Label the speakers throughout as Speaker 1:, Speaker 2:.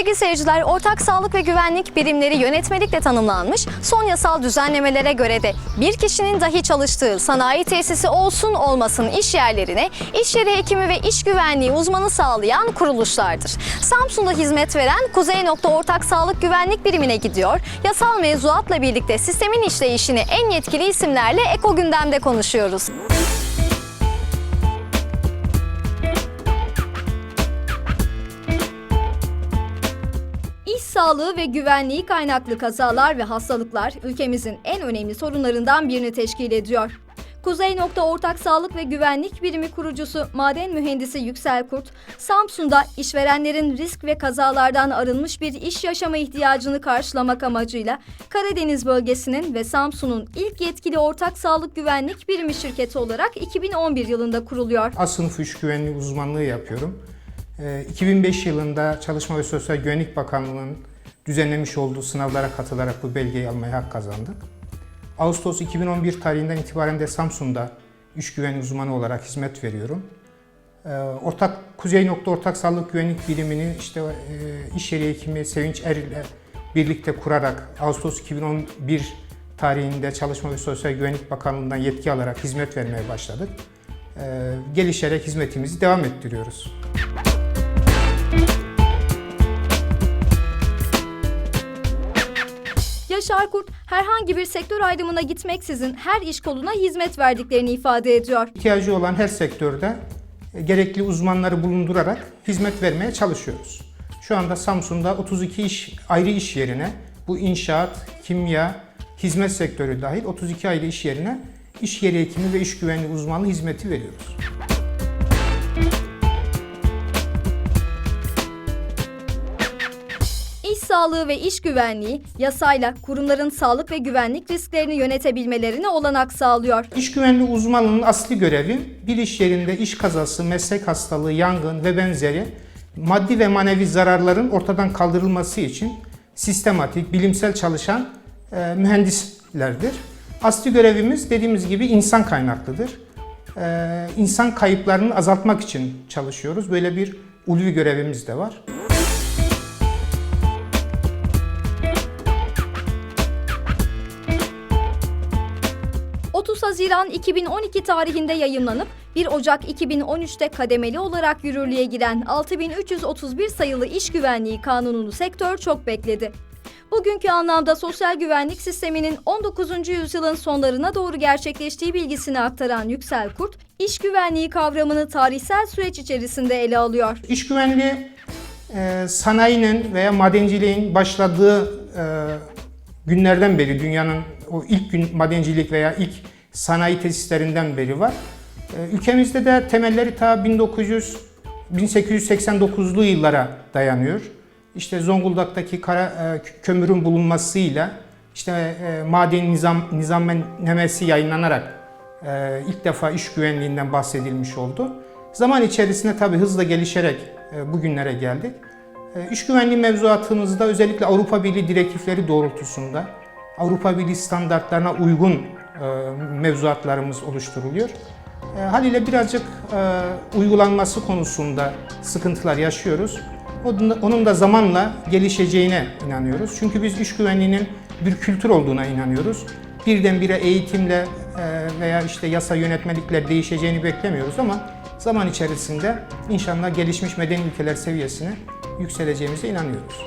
Speaker 1: Sevgili seyirciler, ortak sağlık ve güvenlik birimleri yönetmelikle tanımlanmış. Son yasal düzenlemelere göre de bir kişinin dahi çalıştığı sanayi tesisi olsun olmasın iş yerlerine iş yeri hekimi ve iş güvenliği uzmanı sağlayan kuruluşlardır. Samsun'da hizmet veren Kuzey Nokta Ortak Sağlık Güvenlik Birimine gidiyor. Yasal mevzuatla birlikte sistemin işleyişini en yetkili isimlerle Eko Gündem'de konuşuyoruz. İş sağlığı ve güvenliği kaynaklı kazalar ve hastalıklar ülkemizin en önemli sorunlarından birini teşkil ediyor. Kuzey Nokta Ortak Sağlık ve Güvenlik Birimi kurucusu maden mühendisi Yüksel Kurt, Samsun'da işverenlerin risk ve kazalardan arınmış bir iş yaşama ihtiyacını karşılamak amacıyla Karadeniz bölgesinin ve Samsun'un ilk yetkili ortak sağlık güvenlik birimi şirketi olarak 2011 yılında kuruluyor.
Speaker 2: A sınıfı iş güvenliği uzmanlığı yapıyorum. Ee, 2005 yılında Çalışma ve Sosyal Güvenlik Bakanlığı'nın düzenlemiş olduğu sınavlara katılarak bu belgeyi almaya hak kazandık. Ağustos 2011 tarihinden itibaren de Samsun'da iş güvenliği uzmanı olarak hizmet veriyorum. Ee, Ortak Kuzey Nokta Ortak Sağlık Güvenlik Birimini işte e, iş yeri hekimi Sevinç Er ile birlikte kurarak Ağustos 2011 tarihinde Çalışma ve Sosyal Güvenlik Bakanlığı'ndan yetki alarak hizmet vermeye başladık. Ee, gelişerek hizmetimizi devam ettiriyoruz.
Speaker 1: Yaşar Kurt herhangi bir sektör ayrımına gitmeksizin her iş koluna hizmet verdiklerini ifade ediyor.
Speaker 2: İhtiyacı olan her sektörde e, gerekli uzmanları bulundurarak hizmet vermeye çalışıyoruz. Şu anda Samsun'da 32 iş ayrı iş yerine bu inşaat, kimya, hizmet sektörü dahil 32 ayrı iş yerine iş yeri hekimi ve iş güvenliği uzmanlığı hizmeti veriyoruz.
Speaker 1: Sağlığı ve iş güvenliği yasayla kurumların sağlık ve güvenlik risklerini yönetebilmelerine olanak sağlıyor.
Speaker 2: İş güvenliği uzmanlığının asli görevi bir iş yerinde iş kazası, meslek hastalığı, yangın ve benzeri maddi ve manevi zararların ortadan kaldırılması için sistematik, bilimsel çalışan e, mühendislerdir. Asli görevimiz dediğimiz gibi insan kaynaklıdır. E, insan kayıplarını azaltmak için çalışıyoruz. Böyle bir ulvi görevimiz de var.
Speaker 1: 30 Haziran 2012 tarihinde yayımlanıp 1 Ocak 2013'te kademeli olarak yürürlüğe giren 6331 sayılı İş Güvenliği Kanununu sektör çok bekledi. Bugünkü anlamda sosyal güvenlik sisteminin 19. yüzyılın sonlarına doğru gerçekleştiği bilgisini aktaran Yüksel Kurt, iş güvenliği kavramını tarihsel süreç içerisinde ele alıyor.
Speaker 2: İş güvenliği e, sanayinin veya madenciliğin başladığı e, günlerden beri dünyanın o ilk gün madencilik veya ilk sanayi tesislerinden beri var. E, ülkemizde de temelleri ta 1900 1889'lu yıllara dayanıyor. İşte Zonguldak'taki kara, e, kömürün bulunmasıyla işte e, maden nizam nizamnamesi yayınlanarak e, ilk defa iş güvenliğinden bahsedilmiş oldu. Zaman içerisinde tabii hızla gelişerek bugünlere geldik. E, İş güvenliği mevzuatımızda özellikle Avrupa Birliği direktifleri doğrultusunda Avrupa Birliği standartlarına uygun e, mevzuatlarımız oluşturuluyor. E, haliyle birazcık e, uygulanması konusunda sıkıntılar yaşıyoruz. Onun da- zamanla gelişeceğine inanıyoruz. Çünkü biz iş güvenliğinin bir kültür olduğuna inanıyoruz. Birdenbire eğitimle veya işte yasa yönetmelikler değişeceğini beklemiyoruz ama zaman içerisinde inşallah gelişmiş medeni ülkeler seviyesine yükseleceğimize inanıyoruz.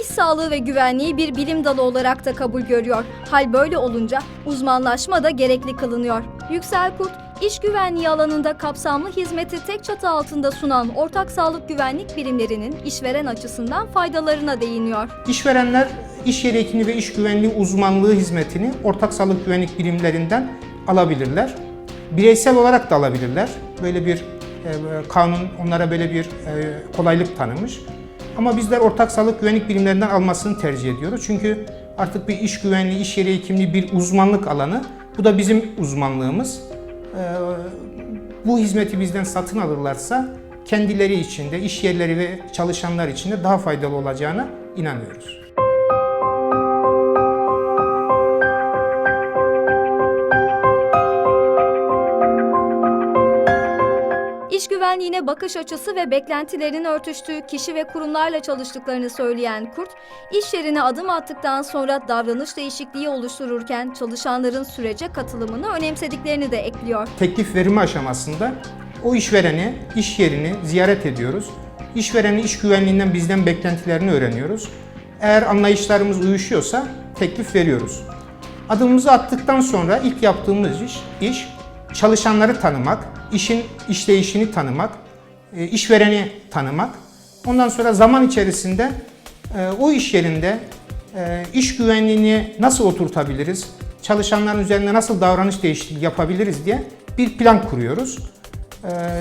Speaker 1: İş sağlığı ve güvenliği bir bilim dalı olarak da kabul görüyor. Hal böyle olunca uzmanlaşma da gerekli kılınıyor. Yüksel Kurt, iş güvenliği alanında kapsamlı hizmeti tek çatı altında sunan ortak sağlık güvenlik birimlerinin işveren açısından faydalarına değiniyor.
Speaker 2: İşverenler iş yeri hekimliği ve iş güvenliği uzmanlığı hizmetini ortak sağlık güvenlik birimlerinden alabilirler. Bireysel olarak da alabilirler. Böyle bir e, kanun onlara böyle bir e, kolaylık tanımış. Ama bizler ortak sağlık güvenlik birimlerinden almasını tercih ediyoruz. Çünkü artık bir iş güvenliği, iş yeri hekimliği bir uzmanlık alanı. Bu da bizim uzmanlığımız. E, bu hizmeti bizden satın alırlarsa kendileri için de, iş yerleri ve çalışanlar için de daha faydalı olacağına inanıyoruz.
Speaker 1: İş güvenliğine bakış açısı ve beklentilerinin örtüştüğü kişi ve kurumlarla çalıştıklarını söyleyen Kurt, iş yerine adım attıktan sonra davranış değişikliği oluştururken çalışanların sürece katılımını önemsediklerini de ekliyor.
Speaker 2: teklif verimi aşamasında o işvereni, iş yerini ziyaret ediyoruz. İşverenin iş güvenliğinden bizden beklentilerini öğreniyoruz. Eğer anlayışlarımız uyuşuyorsa teklif veriyoruz. Adımımızı attıktan sonra ilk yaptığımız iş, iş çalışanları tanımak, işin işleyişini tanımak, e, işvereni tanımak. Ondan sonra zaman içerisinde e, o iş yerinde e, iş güvenliğini nasıl oturtabiliriz, çalışanların üzerinde nasıl davranış değişikliği yapabiliriz diye bir plan kuruyoruz.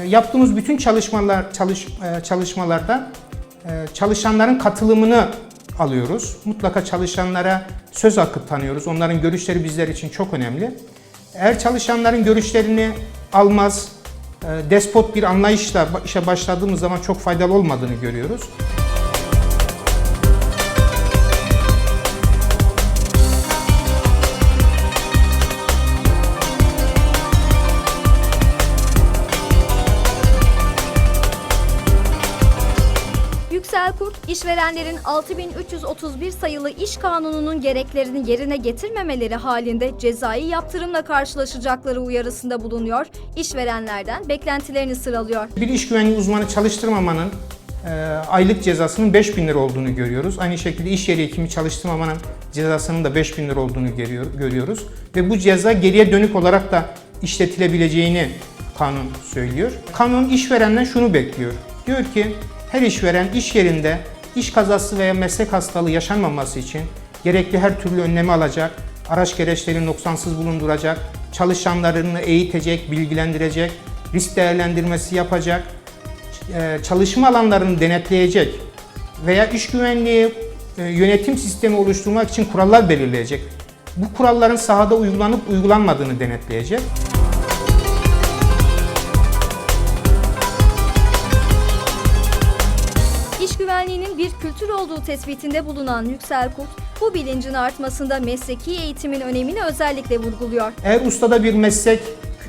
Speaker 2: Yaptığımız bütün çalışmalar çalış, çalışmalarda çalışanların katılımını alıyoruz. Mutlaka çalışanlara söz hakkı tanıyoruz. Onların görüşleri bizler için çok önemli. Eğer çalışanların görüşlerini almaz, despot bir anlayışla işe başladığımız zaman çok faydalı olmadığını görüyoruz.
Speaker 1: Yüksel Kurt, işverenlerin 6331 sayılı iş kanununun gereklerini yerine getirmemeleri halinde cezai yaptırımla karşılaşacakları uyarısında bulunuyor, işverenlerden beklentilerini sıralıyor.
Speaker 2: Bir iş güvenliği uzmanı çalıştırmamanın e, aylık cezasının 5000 lira olduğunu görüyoruz. Aynı şekilde iş yeri hekimi çalıştırmamanın cezasının da 5000 lira olduğunu görüyor- görüyoruz. Ve bu ceza geriye dönük olarak da işletilebileceğini kanun söylüyor. Kanun işverenden şunu bekliyor. Diyor ki her işveren iş yerinde iş kazası veya meslek hastalığı yaşanmaması için gerekli her türlü önlemi alacak, araç gereçlerini noksansız bulunduracak, çalışanlarını eğitecek, bilgilendirecek, risk değerlendirmesi yapacak, e, çalışma alanlarını denetleyecek veya iş güvenliği e, yönetim sistemi oluşturmak için kurallar belirleyecek. Bu kuralların sahada uygulanıp uygulanmadığını denetleyecek.
Speaker 1: Bir kültür olduğu tespitinde bulunan Yüksel Kurt, bu bilincin artmasında mesleki eğitimin önemini özellikle vurguluyor.
Speaker 2: Eğer ustada bir meslek,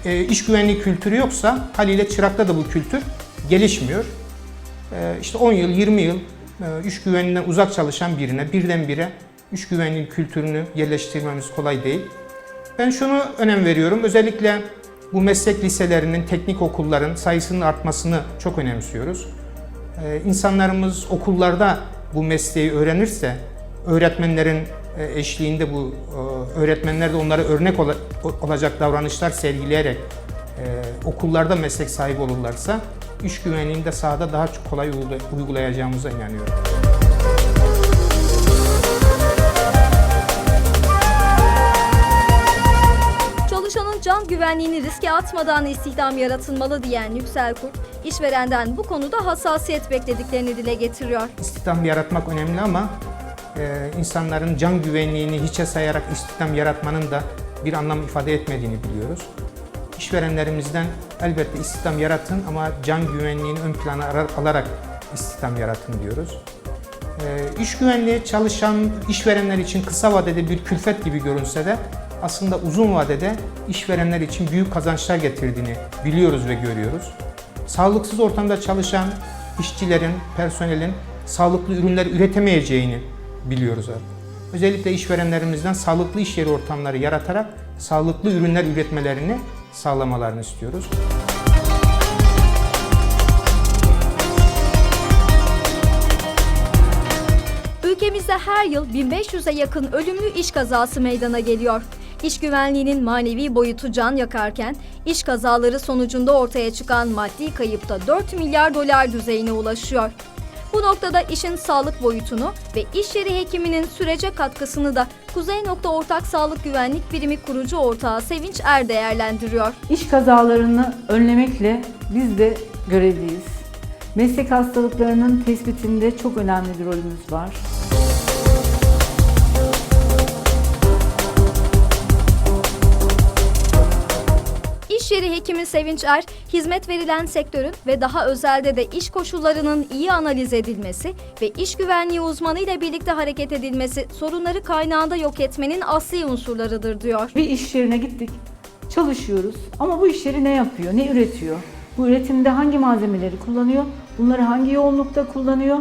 Speaker 2: e, iş güvenliği kültürü yoksa haliyle çırakta da bu kültür gelişmiyor. E, İşte 10 yıl, 20 yıl e, iş güvenliğinden uzak çalışan birine birdenbire iş güvenliği kültürünü yerleştirmemiz kolay değil. Ben şunu önem veriyorum. Özellikle bu meslek liselerinin, teknik okulların sayısının artmasını çok önemsiyoruz. Ee, insanlarımız okullarda bu mesleği öğrenirse, öğretmenlerin e, eşliğinde bu e, öğretmenler de onlara örnek ola- olacak davranışlar sergileyerek e, okullarda meslek sahibi olurlarsa iş güvenliğini de sahada daha çok kolay uygula- uygulayacağımıza inanıyorum.
Speaker 1: Çalışanın can güvenliğini riske atmadan istihdam yaratılmalı diyen Yüksel Kurt, işverenden bu konuda hassasiyet beklediklerini dile getiriyor.
Speaker 2: İstihdam yaratmak önemli ama e, insanların can güvenliğini hiçe sayarak istihdam yaratmanın da bir anlam ifade etmediğini biliyoruz. İşverenlerimizden elbette istihdam yaratın ama can güvenliğini ön plana ara- alarak istihdam yaratın diyoruz. E, iş güvenliği çalışan işverenler için kısa vadede bir külfet gibi görünse de aslında uzun vadede işverenler için büyük kazançlar getirdiğini biliyoruz ve görüyoruz. Sağlıksız ortamda çalışan işçilerin, personelin sağlıklı ürünler üretemeyeceğini biliyoruz artık. Özellikle işverenlerimizden sağlıklı iş yeri ortamları yaratarak sağlıklı ürünler üretmelerini sağlamalarını istiyoruz.
Speaker 1: Ülkemizde her yıl 1500'e yakın ölümlü iş kazası meydana geliyor. İş güvenliğinin manevi boyutu can yakarken, iş kazaları sonucunda ortaya çıkan maddi kayıp da 4 milyar dolar düzeyine ulaşıyor. Bu noktada işin sağlık boyutunu ve iş yeri hekiminin sürece katkısını da Kuzey Nokta Ortak Sağlık Güvenlik Birimi kurucu ortağı Sevinç Er değerlendiriyor.
Speaker 3: İş kazalarını önlemekle biz de görevliyiz. Meslek hastalıklarının tespitinde çok önemli bir rolümüz var.
Speaker 1: İş yeri hekimi Sevinç Er, hizmet verilen sektörün ve daha özelde de iş koşullarının iyi analiz edilmesi ve iş güvenliği uzmanı ile birlikte hareket edilmesi sorunları kaynağında yok etmenin asli unsurlarıdır diyor.
Speaker 3: Bir iş yerine gittik, çalışıyoruz ama bu iş yeri ne yapıyor, ne üretiyor? Bu üretimde hangi malzemeleri kullanıyor? Bunları hangi yoğunlukta kullanıyor?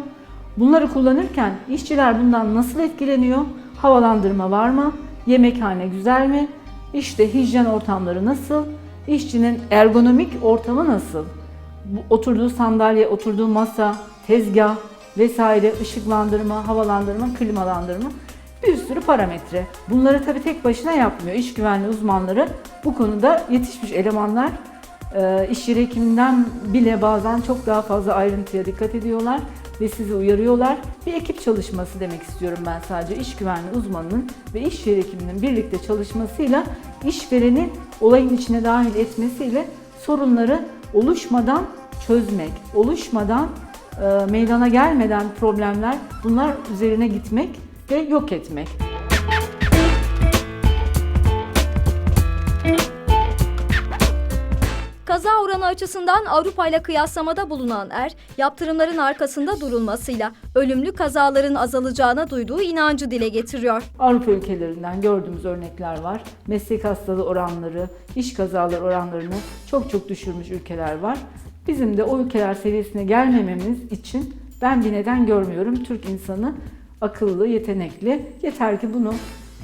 Speaker 3: Bunları kullanırken işçiler bundan nasıl etkileniyor? Havalandırma var mı? Yemekhane güzel mi? İşte hijyen ortamları nasıl? İşçinin ergonomik ortamı nasıl? Oturduğu sandalye, oturduğu masa, tezgah vesaire, ışıklandırma, havalandırma, klimalandırma bir sürü parametre. Bunları tabii tek başına yapmıyor. İş güvenliği uzmanları bu konuda yetişmiş elemanlar. Ee, iş yeri hekiminden bile bazen çok daha fazla ayrıntıya dikkat ediyorlar ve sizi uyarıyorlar. Bir ekip çalışması demek istiyorum ben sadece. İş güvenliği uzmanının ve iş yeri hekiminin birlikte çalışmasıyla işvereni olayın içine dahil etmesiyle sorunları oluşmadan çözmek, oluşmadan e, meydana gelmeden problemler bunlar üzerine gitmek ve yok etmek.
Speaker 1: Kaza oranı açısından Avrupa ile kıyaslamada bulunan er, yaptırımların arkasında durulmasıyla ölümlü kazaların azalacağına duyduğu inancı dile getiriyor.
Speaker 3: Avrupa ülkelerinden gördüğümüz örnekler var. Meslek hastalığı oranları, iş kazaları oranlarını çok çok düşürmüş ülkeler var. Bizim de o ülkeler seviyesine gelmememiz için ben bir neden görmüyorum. Türk insanı akıllı, yetenekli. Yeter ki bunu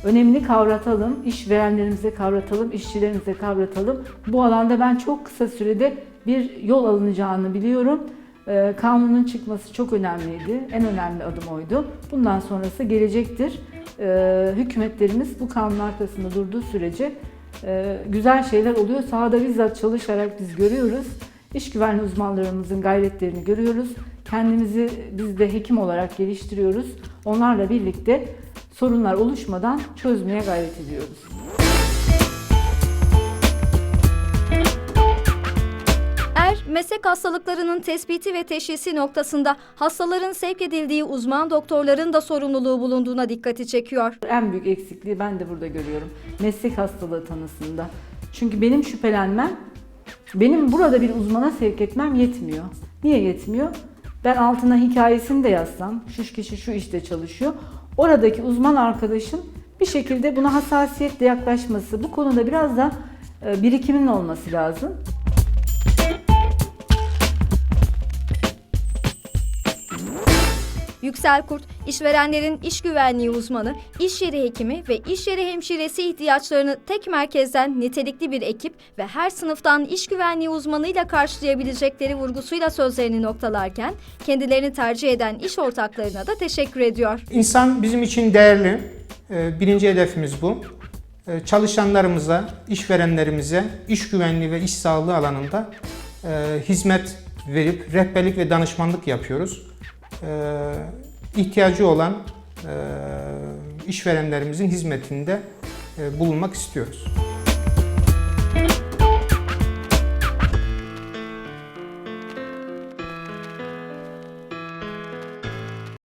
Speaker 3: önemini kavratalım, işverenlerimize kavratalım, işçilerimize kavratalım. Bu alanda ben çok kısa sürede bir yol alınacağını biliyorum. Ee, Kanunun çıkması çok önemliydi. En önemli adım oydu. Bundan sonrası gelecektir. Ee, Hükümetlerimiz bu kanun arkasında durduğu sürece e, güzel şeyler oluyor. Sahada bizzat çalışarak biz görüyoruz. İş güvenliği uzmanlarımızın gayretlerini görüyoruz. Kendimizi biz de hekim olarak geliştiriyoruz. Onlarla birlikte sorunlar oluşmadan çözmeye gayret ediyoruz.
Speaker 1: Er, meslek hastalıklarının tespiti ve teşhisi noktasında hastaların sevk edildiği uzman doktorların da sorumluluğu bulunduğuna dikkati çekiyor.
Speaker 3: En büyük eksikliği ben de burada görüyorum. Meslek hastalığı tanısında. Çünkü benim şüphelenmem, benim burada bir uzmana sevk etmem yetmiyor. Niye yetmiyor? Ben altına hikayesini de yazsam, şu kişi şu işte çalışıyor. Oradaki uzman arkadaşın bir şekilde buna hassasiyetle yaklaşması, bu konuda biraz da e, birikimin olması lazım.
Speaker 1: Yüksel Kurt, işverenlerin iş güvenliği uzmanı, iş yeri hekimi ve iş yeri hemşiresi ihtiyaçlarını tek merkezden nitelikli bir ekip ve her sınıftan iş güvenliği uzmanıyla karşılayabilecekleri vurgusuyla sözlerini noktalarken kendilerini tercih eden iş ortaklarına da teşekkür ediyor.
Speaker 2: İnsan bizim için değerli. Ee, Birinci hedefimiz bu. Ee, Çalışanlarımıza, işverenlerimize iş güvenliği ve iş sağlığı alanında e, hizmet verip rehberlik ve danışmanlık yapıyoruz. İhtiyacı olan işverenlerimizin hizmetinde bulunmak istiyoruz.